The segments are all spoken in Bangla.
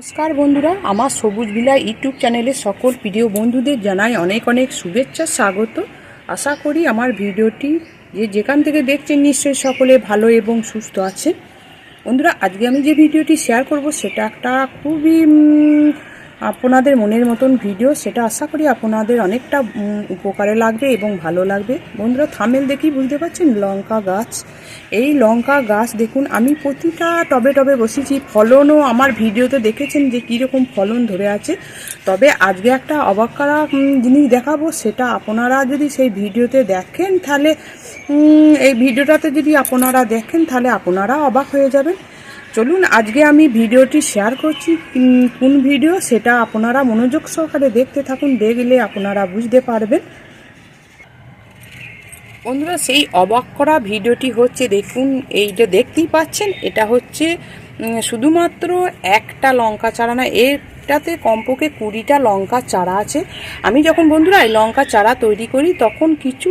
নমস্কার বন্ধুরা, আমার সবুজ বিলা ইউটিউব চ্যানেলে সকল প্রিয় বন্ধুদের জানাই অনেক অনেক শুভেচ্ছা, স্বাগত। আশা করি আমার ভিডিওটি যে যেখান থেকে দেখছেন নিশ্চয়ই সকলে ভালো এবং সুস্থ আছে বন্ধুরা, আজকে আমি যে ভিডিওটি শেয়ার করব, সেটা একটা খুবই আপনাদের মনের মতন ভিডিও, সেটা আশা করি আপনাদের অনেকটা উপকারে লাগবে এবং ভালো লাগবে। বন্ধুরা, থামেল দেখি বুঝতে পারছেন, লঙ্কা গাছ। এই লঙ্কা গাছ দেখুন, আমি প্রতিটা টবে টবে বসেছি, ফলনও আমার ভিডিওতে দেখেছেন যে কীরকম ফলন ধরে আছে। তবে আজকে একটা অবাক করা জিনিস দেখাবো, সেটা আপনারা যদি সেই ভিডিওতে দেখেন, তাহলে এই ভিডিওটাতে যদি আপনারা দেখেন, তাহলে আপনারা অবাক হয়ে যাবেন। চলুন, আজকে আমি ভিডিওটি শেয়ার করছি। কোন ভিডিও? সেটা আপনারা মনোযোগ সহকারে দেখতে থাকুন, দেখলে আপনারা বুঝতে পারবেন। বন্ধুরা, সেই অবাক করা ভিডিওটি হচ্ছে, দেখুন এইটা দেখতেই পাচ্ছেন, এটা হচ্ছে শুধুমাত্র একটা লঙ্কা চারা না এটাতে কমপক্ষে কুড়িটা লঙ্কা চারা আছে। আমি যখন বন্ধুরা এই লঙ্কা চারা তৈরি করি, তখন কিছু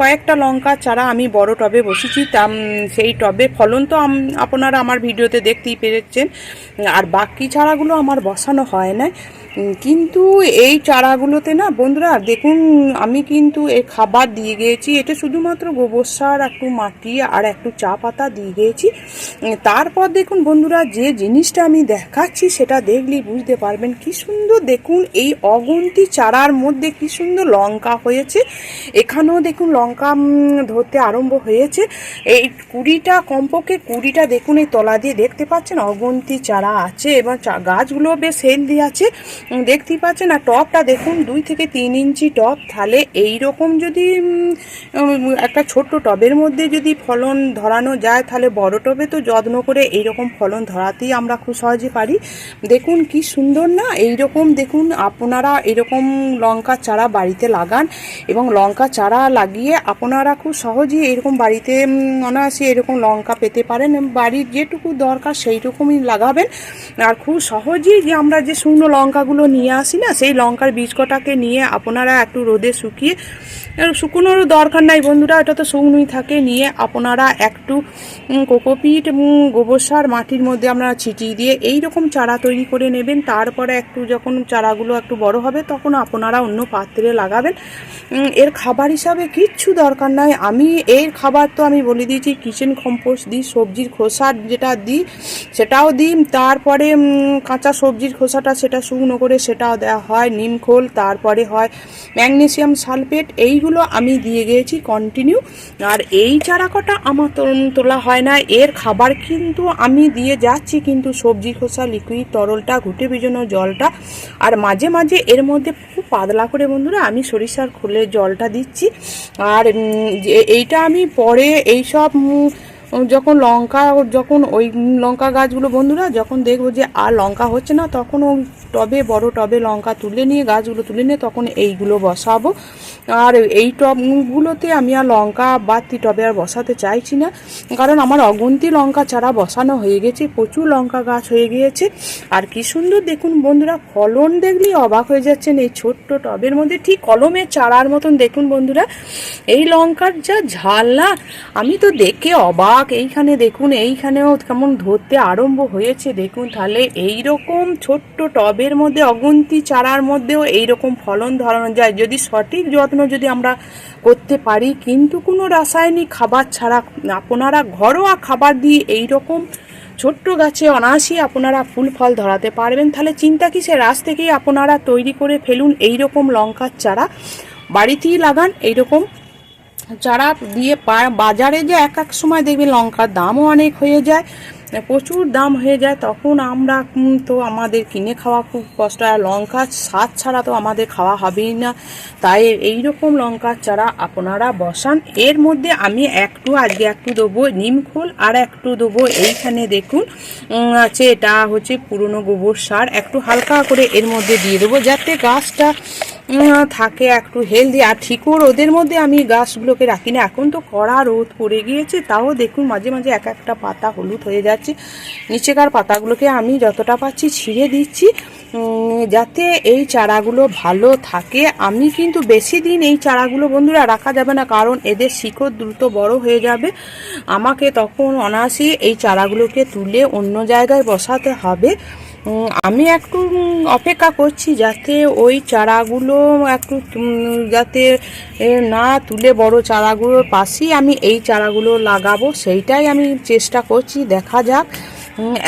কয়েকটা লঙ্কা চারা আমি বড় টবে বসেছি। তা সেই টবে ফলন তো আপনারা আমার ভিডিওতে দেখতেই পেরেছেন। আর বাকি চারাগুলো আমার বসানো হয় না কিন্তু এই চারাগুলোতে না, বন্ধুরা, দেখুন, আমি কিন্তু এর খাবার দিয়ে গিয়েছি। এটা শুধুমাত্র গোবর সার, একটু মাটি আর একটু চা পাতা দিয়ে গিয়েছি। তারপর দেখুন, বন্ধুরা, যে জিনিসটা আমি দেখাচ্ছি, সেটা দেখলেই বুঝতে পারবেন। কি সুন্দর, দেখুন, এই অগুন্তি চারার মধ্যে কি সুন্দর লঙ্কা হয়েছে। এখানেও দেখুন, লঙ্কা ধরতে আরম্ভ হয়েছে। এই কুড়িটা, কমপক্ষে কুড়িটা, দেখুন, এই তলা দিয়ে দেখতে পাচ্ছেন, অগুন্তি চারা আছে এবং গাছগুলো বেশ হেলদি আছে। দেখতেই পাচ্ছেন, আর টপটা দেখুন, দুই থেকে তিন ইঞ্চি টপ তাহলে এই রকম যদি একটা ছোট্ট টবের মধ্যে যদি ফলন ধরানো যায়, তাহলে বড় টবে তো যত্ন করে এইরকম ফলন ধরাতেই আমরা খুব সহজে পারি। দেখুন, কি সুন্দর না? এই রকম দেখুন, আপনারা এরকম লঙ্কা চারা বাড়িতে লাগান এবং লঙ্কা চারা লাগিয়ে আপনারা খুব সহজেই এরকম বাড়িতে অনায়াসে এরকম লঙ্কা পেতে পারেন। বাড়ির যেটুকু দরকার সেই রকমই লাগাবেন। আর খুব সহজেই যে আমরা যে শুকনো লঙ্কাগুলো নিয়ে আসি না, সেই লঙ্কার বীজ কটাকে নিয়ে আপনারা একটু রোদে শুকিয়ে শুকনোরও দরকার নাই বন্ধুরা, এটা তো শুকনোই থাকে, নিয়ে আপনারা একটু কোকোপিট গোবর সার মাটির মধ্যে আপনারা ছিটিয়ে দিয়ে এই রকম চারা তৈরি করে নেবেন। তারপরে একটু যখন চারাগুলো একটু বড় হবে, তখন আপনারা অন্য পাত্রে লাগাবেন। এর খাবার হিসাবে কিচ্ছু দরকার নাই। আমি এর খাবার তো আমি বলে দিয়েছি, কিচেন কম্পোস্ট দিই, সবজির খোসা যেটা দিই, সেটাও দিই। তারপরে কাঁচা সবজির খোসাটা সেটা শুকনো করে সেটাও দেওয়া হয় নিমখোল তারপরে হয় ম্যাগনেসিয়াম সালফেট, এইগুলো আমি দিয়ে গিয়েছি কন্টিনিউ আর এই চারা কটা আমার তোলা হয় না। এর খাবার কিন্তু আমি দিয়ে যাচ্ছি, কিন্তু সবজি খোসা লিকুইড তরলটা ঘুটে ভিজানো জলটা। আর মাঝে মাঝে এর মধ্যে খুব পাতলা করে বন্ধুরা আমি সরিষার খুলে জলটা দিচ্ছি। আর এইটা আমি পরে এইসব উম, যখন লঙ্কা যখন ওই লঙ্কা গাছগুলো বন্ধুরা, যখন দেখব যে আর লঙ্কা হচ্ছে না, তখন ওই টবে, বড় টবে লঙ্কা তুলে নিয়ে, গাছগুলো তুলে নিয়ে তখন এইগুলো বসাবো। আর এই টবগুলোতে আমি আর লঙ্কা বাড়তি টবে আর বসাতে চাইছি না, কারণ আমার অগুন্তি লঙ্কা ছাড়া বসানো হয়ে গেছে, প্রচুর লঙ্কা গাছ হয়ে গিয়েছে। আর কি সুন্দর দেখুন বন্ধুরা, ফলন দেখলেই অবাক হয়ে যাচ্ছেন এই ছোট্ট টবের মধ্যে, ঠিক কলমের চারার মতন দেখুন বন্ধুরা, এই লঙ্কার যা ঝাল না আমি তো দেখে অবাক এইখানে দেখুন, এইখানেও কেমন ধরতে আরম্ভ হয়েছে। দেখুন, তাহলে এই রকম ছোট্ট টবের মধ্যে, অগুন্তি চারার মধ্যেও এই রকম ফলন ধরানো যায়। যদি সঠিক যত্ন যদি আমরা করতে পারি, কিন্তু কোনো রাসায়নিক খাবার ছাড়া আপনারা ঘরোয়া খাবার দিয়ে এই রকম ছোট্ট গাছে অনায়াসই আপনারা ফুল ফল ধরাতে পারবেন। তাহলে চিন্তা কিসের? আজ থেকেই আপনারা তৈরি করে ফেলুন এই রকম লঙ্কার চারা। বাড়িতেই লাগান, এইরকম চারা দিয়ে বাজারে যে এক এক সময় দেখবে লঙ্কার দামও অনেক হয়ে যায়, প্রচুর দাম হয়ে যায়, তখন আমরা তো আমাদের কিনে খাওয়া খুব কষ্ট। আর লঙ্কা স্বাদ ছাড়া তো আমাদের খাওয়া হবেই না। তাই এই রকম লঙ্কার চারা আপনারা বসান। এর মধ্যে আমি একটু, আজকে একটু দেবো নিমখোল আর একটু দেবো এইখানে দেখুন আছে এটা হচ্ছে পুরনো গোবর সার। একটু হালকা করে এর মধ্যে দিয়ে দেবো যাতে গাছটা থাকে একটু হেলদি আর ঠিকও রোদের মধ্যে আমি গাছগুলোকে রাখি না। এখন তো কড়া রোদ পড়ে গিয়েছে, তাও দেখুন মাঝে মাঝে এক একটা পাতা হলুদ হয়ে যাচ্ছে। নিচেকার পাতাগুলোকে আমি যতটা পাচ্ছি ছিঁড়ে দিচ্ছি যাতে এই চারাগুলো ভালো থাকে। আমি কিন্তু বেশি দিন এই চারাগুলো বন্ধুরা রাখা যাবে না, কারণ এদের শিকড় দ্রুত বড় হয়ে যাবে। আমাকে তখন অনায়াসে এই চারাগুলোকে তুলে অন্য জায়গায় বসাতে হবে। আমি একটু অপেক্ষা করছি যাতে ওই চারাগুলো একটু যাতে না তুলে বড় চারাগুলোর পাশেই আমি এই চারাগুলো লাগাবো, সেইটাই আমি চেষ্টা করছি। দেখা যাক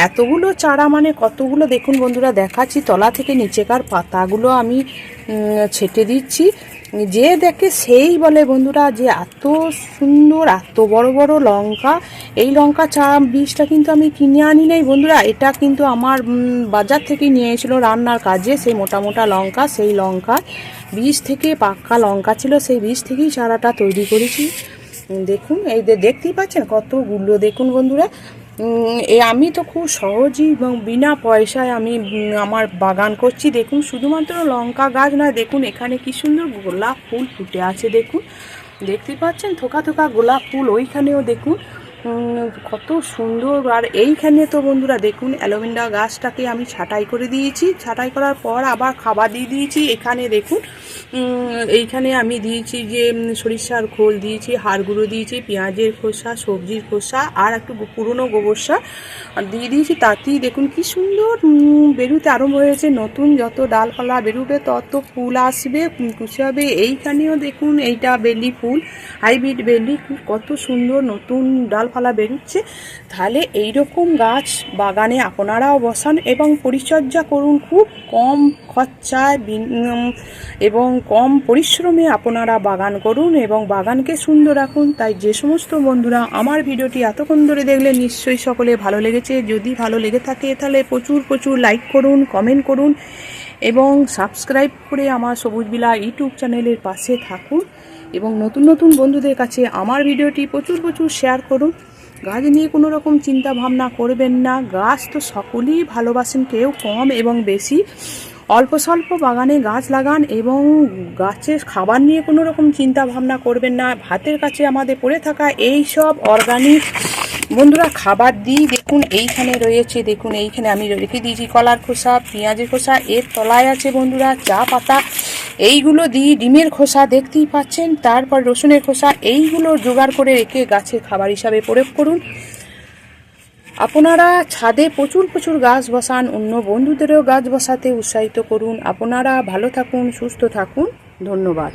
এতগুলো চারা মানে কতগুলো? দেখুন বন্ধুরা, দেখাচ্ছি। তলা থেকে নিচেকার পাতাগুলো আমি ছেটে দিচ্ছি। যে দেখে সেই বলে, বন্ধুরা, যে এত সুন্দর, এত বড় বড় লঙ্কা। এই লঙ্কা চা বীজটা কিন্তু আমি কিনে আনি নাই, বন্ধুরা। এটা কিন্তু আমার বাজার থেকে নিয়ে এসেছিল রান্নার কাজে, সেই মোটা মোটা লঙ্কা, সেই লঙ্কা। বীজ থেকে পাক্কা লঙ্কা ছিল, সেই বীজ থেকেই চারাটা তৈরি করেছি। দেখুন, এই দেখতেই পাচ্ছেন কতগুলো। দেখুন, বন্ধুরা আমি তো খুব সহজেই এবং বিনা পয়সায় আমি আমার বাগান করছি। দেখুন, শুধুমাত্র লঙ্কা গাছ নয়, দেখুন, এখানে কি সুন্দর গোলাপ ফুল ফুটে আছে, দেখুন। দেখতে পাচ্ছেন? থোকা থোকা গোলাপ ফুল, ওইখানেও দেখুন। কত সুন্দর। আর এইখানে তো বন্ধুরা, দেখুন, অ্যালোভেন্ডা গাছটাকে আমি ছাঁটাই করে দিয়েছি। ছাঁটাই করার পর আবার খাবার দিয়ে দিয়েছি। এখানে দেখুন এইখানে আমি দিয়েছি যে সরিষার খোল দিয়েছি হাড় গুঁড়ো দিয়েছি, পেঁয়াজের খোসা, সবজির খোসা আর একটু পুরনো গোবর সার দিয়ে দিয়েছি। তাতেই দেখুন কি সুন্দর বেরুতে আরম্ভ হয়েছে নতুন যত ডালপালা বেরুবে তত ফুল আসবে কুচি হবে এইখানেও দেখুন এইটা বেলি ফুল, হাইব্রিড বেলি কত সুন্দর নতুন ডালপালা বেরুচ্ছে। তাহলে এইরকম গাছ বাগানে আপনারাও বসান এবং পরিচর্যা করুন খুব কম খরচায় এবং কম পরিশ্রমে আপনারা বাগান করুন এবং বাগানকে সুন্দর রাখুন। তাই যে সমস্ত বন্ধুরা আমার ভিডিওটি এতক্ষণ ধরে দেখলে নিশ্চয়ই সকলে ভালো লেগেছে। যদি ভালো লেগে থাকে, তাহলে প্রচুর প্রচুর লাইক করুন কমেন্ট করুন এবং সাবস্ক্রাইব করে আমার সবুজ বিলা ইউটিউব চ্যানেলের পাশে থাকুন এবং নতুন নতুন বন্ধুদের কাছে আমার ভিডিওটি প্রচুর প্রচুর শেয়ার করুন। গাছ নিয়ে কোনো রকম চিন্তা ভাবনা করবেন না। গাছ তো সকলেই ভালোবাসেন, কেউ কম এবং বেশি। অল্প স্বল্প বাগানে গাছ লাগান এবং গাছের খাবার নিয়ে কোনো রকম চিন্তা ভাবনা করবেন না। ভাতের কাছে আমাদের পড়ে থাকা এই সব অর্গানিক বন্ধুরা খাবার দিই। দেখুন, এইখানে রয়েছে, দেখুন, এইখানে আমি রেখে দিয়েছি কলার খোসা, পেঁয়াজের খোসা, এর তলায় আছে বন্ধুরা চা পাতা। এইগুলো দিই, ডিমের খোসা দেখতেই পাচ্ছেন। তারপর রসুনের খোসা, এইগুলো জোগাড় করে রেখে গাছের খাবার হিসাবে প্রয়োগ করুন। আপনারা ছাদে প্রচুর প্রচুর গাছ বসান, অন্য বন্ধুদেরও গাছ বসাতে উৎসাহিত করুন। আপনারা ভালো থাকুন, সুস্থ থাকুন। ধন্যবাদ।